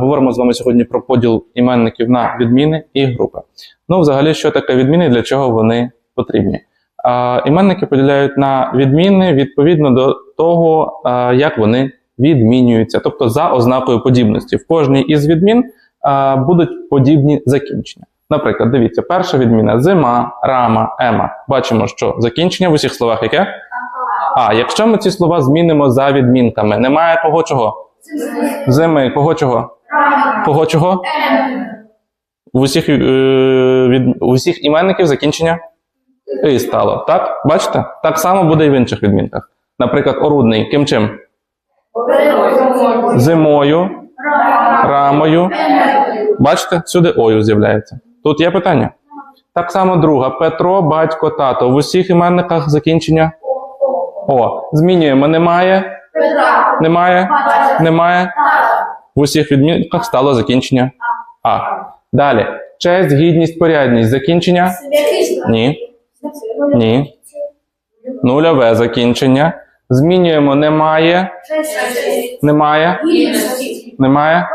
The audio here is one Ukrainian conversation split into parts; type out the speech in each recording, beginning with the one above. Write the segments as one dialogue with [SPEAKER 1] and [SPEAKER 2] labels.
[SPEAKER 1] Говоримо з вами сьогодні про поділ іменників на відміни і групи. Ну, взагалі, що таке відміни і для чого вони потрібні? Іменники поділяють на відміни відповідно до того, як вони відмінюються, тобто за ознакою подібності. В кожній із відмін будуть подібні закінчення. Наприклад, дивіться, перша відміна зима, рама, ема. Бачимо, що закінчення в усіх словах яке? А, якщо ми ці слова змінимо за відмінками, немає кого чого? Зими, кого чого? Кого чого? В усіх, е, від, у всіх іменників закінчення і стало. Так? Бачите? Так само буде і в інших відмінках. Наприклад, орудний. Ким чим? Зимою, рамою. Бачите, сюди ою з'являється. Тут є питання. Так само друга. Петро, батько, тато. В усіх іменниках закінчення. О. Змінюємо. Немає. Немає. Немає. В усіх відмінках стало закінчення А. Далі. Честь, гідність, порядність. Закінчення? Ні. Ні. Нульове закінчення. Змінюємо немає. Немає. Немає.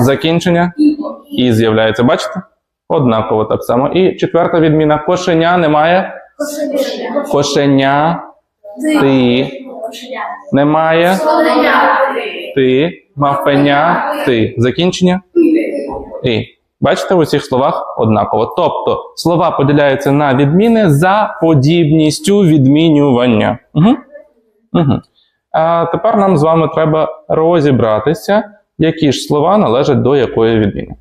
[SPEAKER 1] Закінчення. І з'являється. Бачите? Однаково так само. І четверта відміна. Кошеня немає. Кошеня. Ти. Немає. Ти. Мавпеня. Ти. Закінчення. І. Бачите, в усіх словах однаково. Тобто слова поділяються на відміни за подібністю відмінювання. Угу. Угу. А тепер нам з вами треба розібратися, які ж слова належать до якої відміни.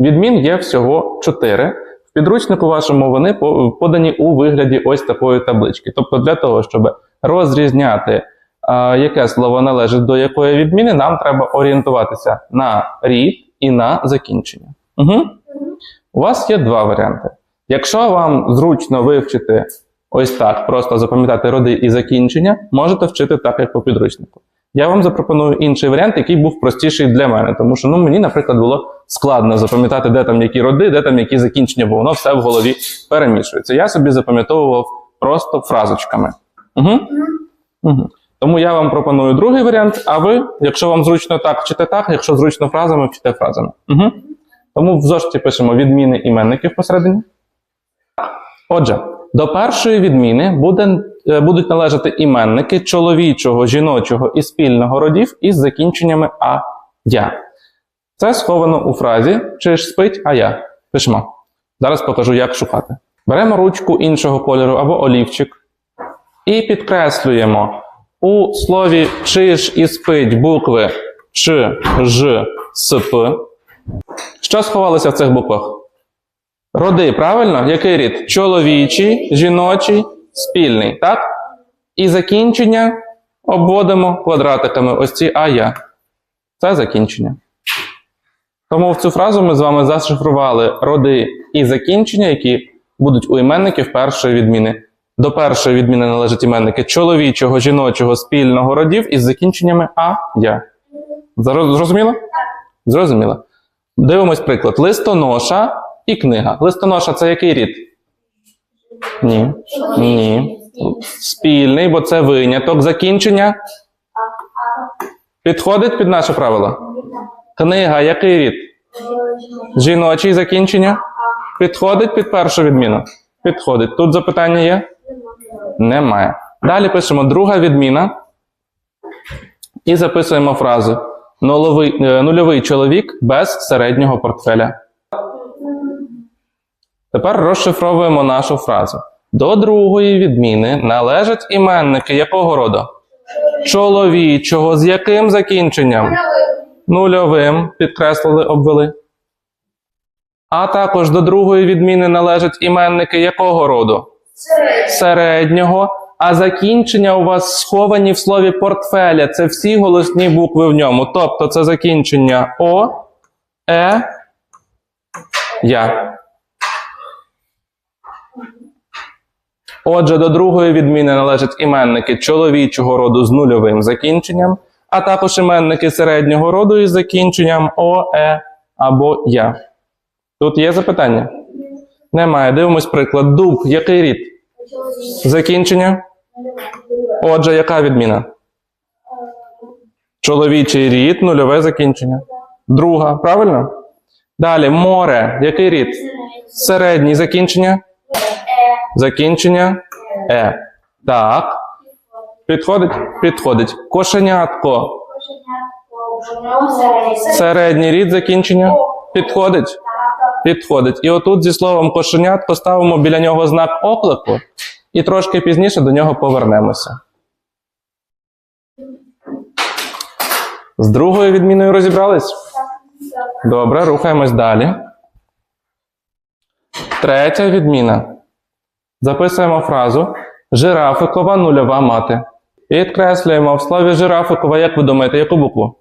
[SPEAKER 1] Відмін є всього чотири. В підручнику вашому вони подані у вигляді ось такої таблички. Тобто, для того, щоб розрізняти, яке слово належить до якої відміни, нам треба орієнтуватися на рід і на закінчення. Угу. У вас є два варіанти. Якщо вам зручно вивчити ось так, просто запам'ятати роди і закінчення, можете вчити так, як по підручнику. Я вам запропоную інший варіант, який був простіший для мене, тому що ну, мені, наприклад, було складно запам'ятати, де там які роди, де там які закінчення, бо воно все в голові перемішується. Я собі запам'ятовував просто фразочками. Угу. Угу. Тому я вам пропоную другий варіант, а ви, якщо вам зручно так, вчите так, якщо зручно фразами, вчите фразами. Угу. Тому в зошиті пишемо відміни іменників посередині. Отже, до першої відміни буде, будуть належати іменники чоловічого, жіночого і спільного родів із закінченнями а я. Це сховано у фразі Чи ж спить, а я. Пишемо. Зараз покажу, як шукати. Беремо ручку іншого кольору або олівчик і підкреслюємо у слові чи ж і спить букви Ч, Ж, Сп. Що сховалося в цих буквах? Роди, правильно? Який рід? Чоловічий, жіночий, спільний, так? І закінчення обводимо квадратиками. Ось ці а я. Це закінчення. Тому в цю фразу ми з вами зашифрували роди і закінчення, які будуть у іменників першої відміни. До першої відміни належать іменники чоловічого, жіночого, спільного родів із закінченнями а я. Зрозуміло? Зрозуміло. Дивимось приклад. Листоноша і книга. Листоноша це який рід? Ні. Ні. Спільний, бо це виняток. Закінчення. Підходить під наше правило? Книга, який рід? Жіночий закінчення? Підходить під першу відміну? Підходить. Тут запитання є? Немає. Далі пишемо друга відміна. І записуємо фразу: е, нульовий чоловік без середнього портфеля. Тепер розшифровуємо нашу фразу. До другої відміни належать іменники якого роду? Чоловічого. З яким закінченням? Нульовим. Підкреслили, обвели. А також до другої відміни належать іменники якого роду? Середнього. А закінчення у вас сховані в слові портфеля. Це всі голосні букви в ньому. Тобто це закінчення О, Е, Я. Отже, до другої відміни належать іменники чоловічого роду з нульовим закінченням, а також іменники середнього роду із закінченням О, Е або Я. Тут є запитання? Немає. Дивимось приклад. Дуб. Який рід? Закінчення? Отже, яка відміна? Чоловічий рід, нульове закінчення. Друга, правильно? Далі море. Який рід? Середній закінчення. Закінчення е. Так. Підходить? Підходить. Кошенятко. Середній рід закінчення. Підходить? Підходить. І отут зі словом кошенятко ставимо біля нього знак оклику, і трошки пізніше до нього повернемося. З другою відміною розібрались? Добре, рухаємось далі. Третя відміна. Записуємо фразу Жирафикова нульова мати. І підкреслюємо в слові жирафикова, як ви думаєте, яку букву?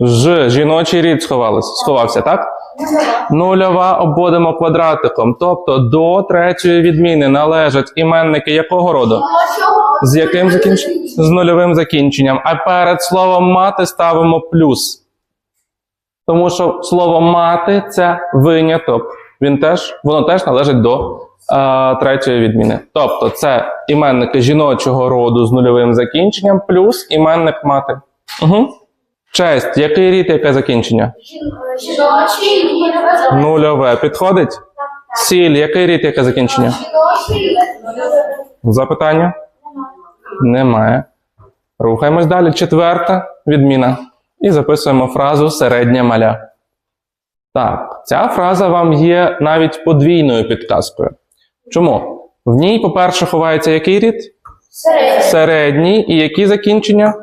[SPEAKER 1] Ж. Жіночий рід сховалось, сховався, так? Нульова обводимо квадратиком. Тобто до третьої відміни належать іменники якого роду? З яким закінченням? З нульовим закінченням. А перед словом мати ставимо плюс. Тому що слово мати це виняток. Він теж, воно теж належить до е, третьої відміни. Тобто це іменники жіночого роду з нульовим закінченням, плюс іменник мати. Угу. Честь. Який рід, яке закінчення? Нульове. Підходить? Сіль. Який рід, яке закінчення? Запитання? Немає. Рухаємось далі. Четверта відміна. І записуємо фразу середня маля. Так, ця фраза вам є навіть подвійною підказкою. Чому? В ній, по-перше, ховається який рід? Середній. І які закінчення?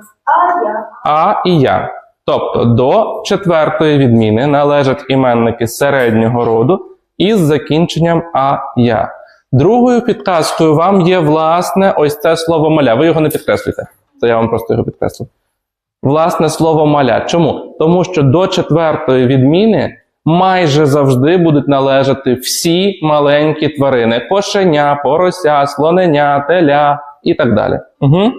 [SPEAKER 1] А і я. Тобто до четвертої відміни належать іменники середнього роду із закінченням а я. Другою підказкою вам є власне ось це слово маля. Ви його не підкреслюєте. Це я вам просто його підкреслю. Власне слово маля. Чому? Тому що до четвертої відміни майже завжди будуть належати всі маленькі тварини: кошеня, порося, слоненя, теля і так далі. Угу.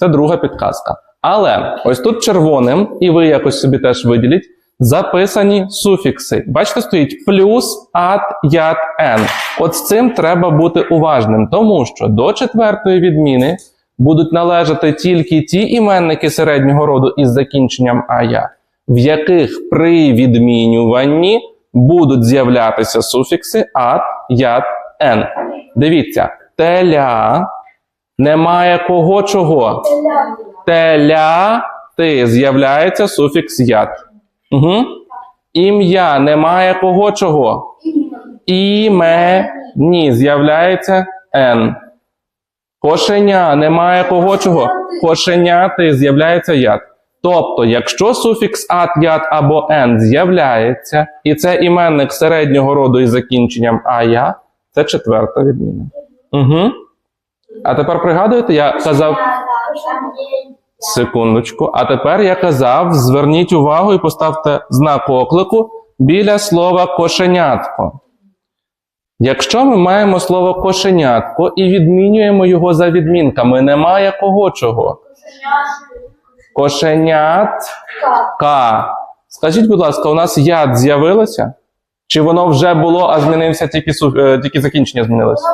[SPEAKER 1] Це друга підказка. Але ось тут червоним, і ви якось собі теж виділіть, записані суфікси. Бачите, стоїть плюс, ат, ят, ен. От з цим треба бути уважним, тому що до четвертої відміни будуть належати тільки ті іменники середнього роду із закінченням ая, в яких при відмінюванні будуть з'являтися суфікси ат, ят, ен. Дивіться, теля немає кого чого. Теляти з'являється суфікс ят. Угу. Ім'я немає кого чого. Імені з'являється н. Кошеня немає кого чого. Кошеняти з'являється ят. Тобто, якщо суфікс ат, ят або н з'являється, і це іменник середнього роду із закінченням ая, це четверта відміна. Угу. А тепер пригадуєте, я казав. Секундочку. А тепер я казав: зверніть увагу і поставте знак оклику біля слова кошенятко. Якщо ми маємо слово кошенятко і відмінюємо його за відмінками, немає кого чого. Кошенятка. Скажіть, будь ласка, у нас яд з'явилося? Чи воно вже було, а змінився тільки, е, тільки закінчення змінилося?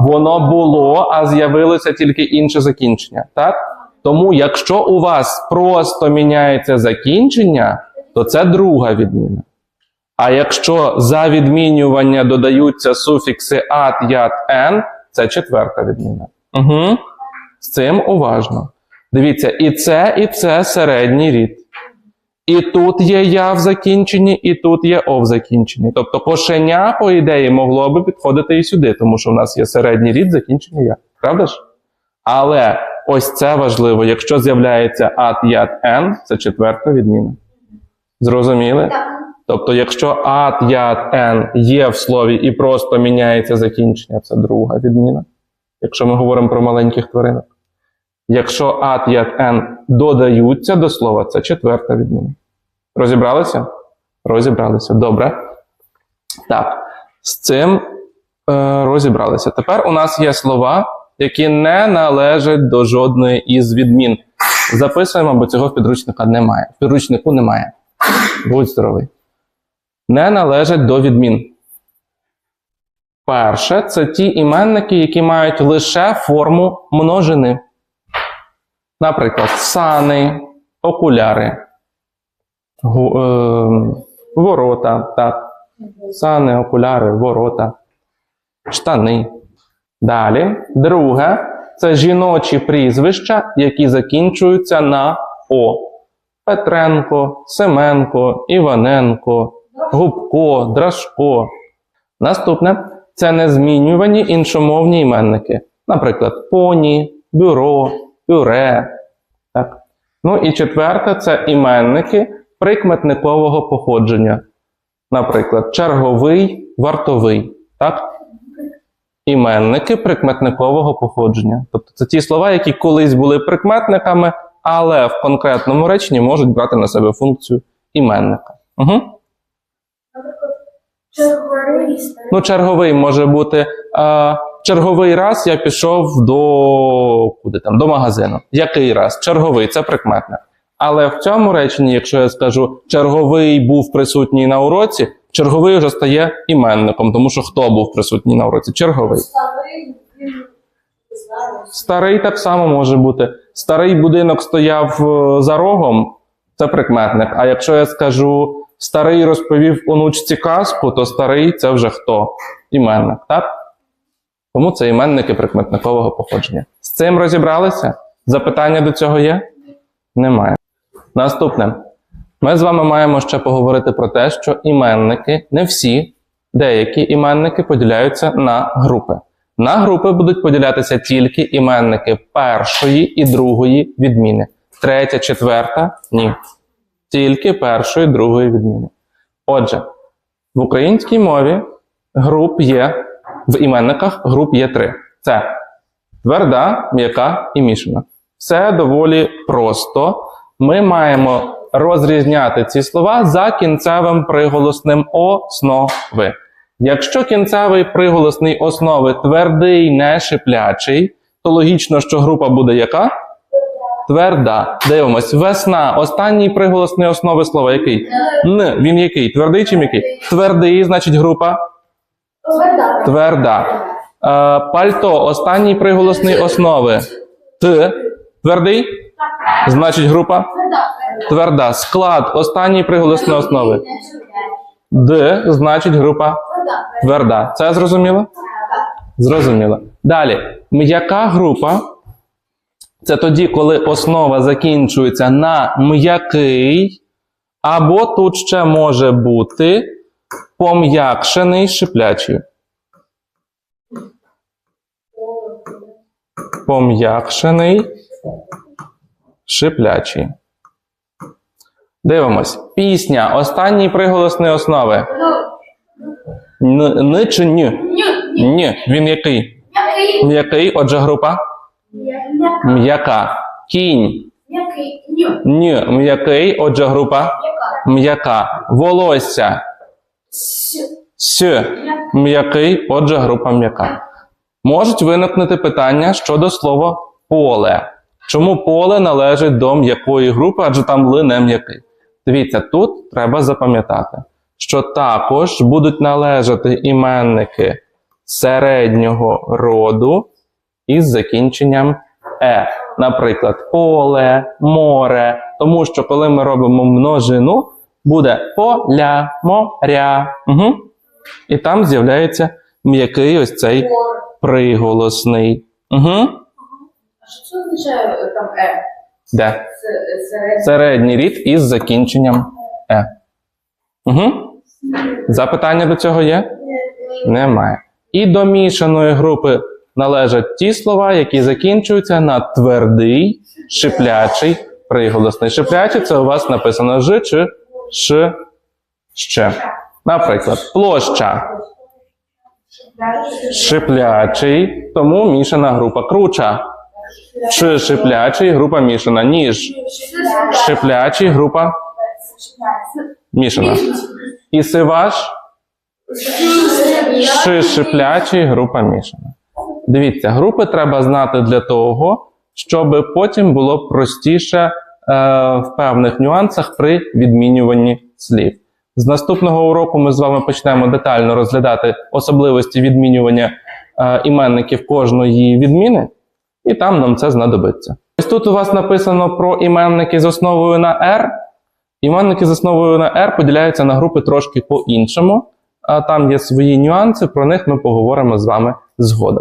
[SPEAKER 1] Воно було, а з'явилося тільки інше закінчення. Так? Тому, якщо у вас просто міняється закінчення, то це друга відміна. А якщо за відмінювання додаються суфікси ат, ят, ен, це четверта відміна. Угу. З цим уважно. Дивіться, і це, і це середній рід. І тут є я в закінченні, і тут є о в закінченні. Тобто кошеня, по ідеї, могло би підходити і сюди, тому що в нас є середній рід закінчення я. Правда ж? Але ось це важливо. Якщо з'являється ат, ят, ен, це четверта відміна. Зрозуміли? Тобто, якщо ат, ят, ен є в слові і просто міняється закінчення, це друга відміна. Якщо ми говоримо про маленьких тваринок. Якщо ат, ят, ен додаються до слова, це четверта відміна. Розібралися? Розібралися. Добре. Так, з цим е, розібралися. Тепер у нас є слова, які не належать до жодної із відмін. Записуємо, бо цього в підручника немає. В підручнику немає. Будь здоровий. Не належать до відмін. Перше, це ті іменники, які мають лише форму множини. Наприклад, сани, окуляри, гу- е, ворота, так. Сани, окуляри, ворота, штани. Далі. Друге це жіночі прізвища, які закінчуються на О. Петренко, Семенко, Іваненко, Губко, Драшко. Наступне це незмінювані іншомовні іменники. Наприклад, поні, бюро, пюре. Так. Ну і четверте це іменники прикметникового походження. Наприклад, черговий, вартовий. Так? Іменники прикметникового походження. Тобто це ті слова, які колись були прикметниками, але в конкретному реченні можуть брати на себе функцію іменника. Угу.
[SPEAKER 2] Черговий
[SPEAKER 1] Ну, черговий може бути. Е, черговий раз я пішов до куди там, до магазину. Який раз? Черговий це прикметник. Але в цьому реченні, якщо я скажу черговий був присутній на уроці, черговий вже стає іменником, тому що хто був присутній на уроці? Черговий.
[SPEAKER 2] Старий.
[SPEAKER 1] Старий так само може бути. Старий будинок стояв е, за рогом, це прикметник. А якщо я скажу старий розповів онучці казку, то старий це вже хто? Іменник, так? Тому це іменники прикметникового походження. З цим розібралися? Запитання до цього є? Немає. Наступне. Ми з вами маємо ще поговорити про те, що іменники, не всі, деякі іменники поділяються на групи. На групи будуть поділятися тільки іменники першої і другої відміни. Третя, четверта ні. Тільки першої, другої відміни. Отже, в українській мові груп є, в іменниках груп є три: це тверда, м'яка і мішана. Все доволі просто. Ми маємо розрізняти ці слова за кінцевим приголосним основи. Якщо кінцевий приголосний основи твердий, не шиплячий, то логічно, що група буде яка? Тверда. Дивимось. Весна. Останній приголосний основи слова який? Н. Він який? Твердий чи м'який? Твердий, значить група
[SPEAKER 2] Тверда.
[SPEAKER 1] Е, пальто. Останній приголосний основи. Т. Твердий? Значить група
[SPEAKER 2] Тверда.
[SPEAKER 1] Склад. Останній приголосний основи. Д. Значить група
[SPEAKER 2] тверда.
[SPEAKER 1] Це зрозуміло? Зрозуміло. Далі. М'яка група це тоді, коли основа закінчується на м'який, або тут ще може бути пом'якшений шиплячий. Пом'якшений шиплячий. Дивимось. Пісня. Останній приголосний основи. Н, Н чи
[SPEAKER 2] ню.
[SPEAKER 1] Ні. Він який?
[SPEAKER 2] М'який.
[SPEAKER 1] Отже, група
[SPEAKER 2] М'яка.
[SPEAKER 1] м'яка. Кінь.
[SPEAKER 2] М'який.
[SPEAKER 1] Ні, м'який, отже, група
[SPEAKER 2] М'яка.
[SPEAKER 1] м'яка. Волосся.
[SPEAKER 2] С.
[SPEAKER 1] М'який, отже, група м'яка. Можуть виникнути питання щодо слова поле. Чому поле належить до м'якої групи, адже там ли не м'який? Дивіться, тут треба запам'ятати, що також будуть належати іменники середнього роду із закінченням е. Наприклад, поле, море. Тому що коли ми робимо множину, буде поля, моря. Угу. І там з'являється м'який ось цей приголосний. Угу.
[SPEAKER 2] А що це означає е, там е?
[SPEAKER 1] Де?
[SPEAKER 2] Це.
[SPEAKER 1] Середній рід із закінченням е. Угу. Запитання до цього є? Немає. І до мішаної групи належать ті слова, які закінчуються на твердий, шиплячий приголосний. Шиплячий це у вас написано ж чи ш, ще. Наприклад, площа. Шиплячий, тому мішана група. Круча. Ш шиплячий, група мішана. Ніж. Шиплячий, група мішана. І сиваш. Ши шиплячий, група мішана. Дивіться, групи треба знати для того, щоб потім було простіше в певних нюансах при відмінюванні слів. З наступного уроку ми з вами почнемо детально розглядати особливості відмінювання е, іменників кожної відміни, і там нам це знадобиться. Ось тут у вас написано про іменники з основою на R. Іменники з основою на R поділяються на групи трошки по-іншому. Там є свої нюанси, про них ми поговоримо з вами згодом.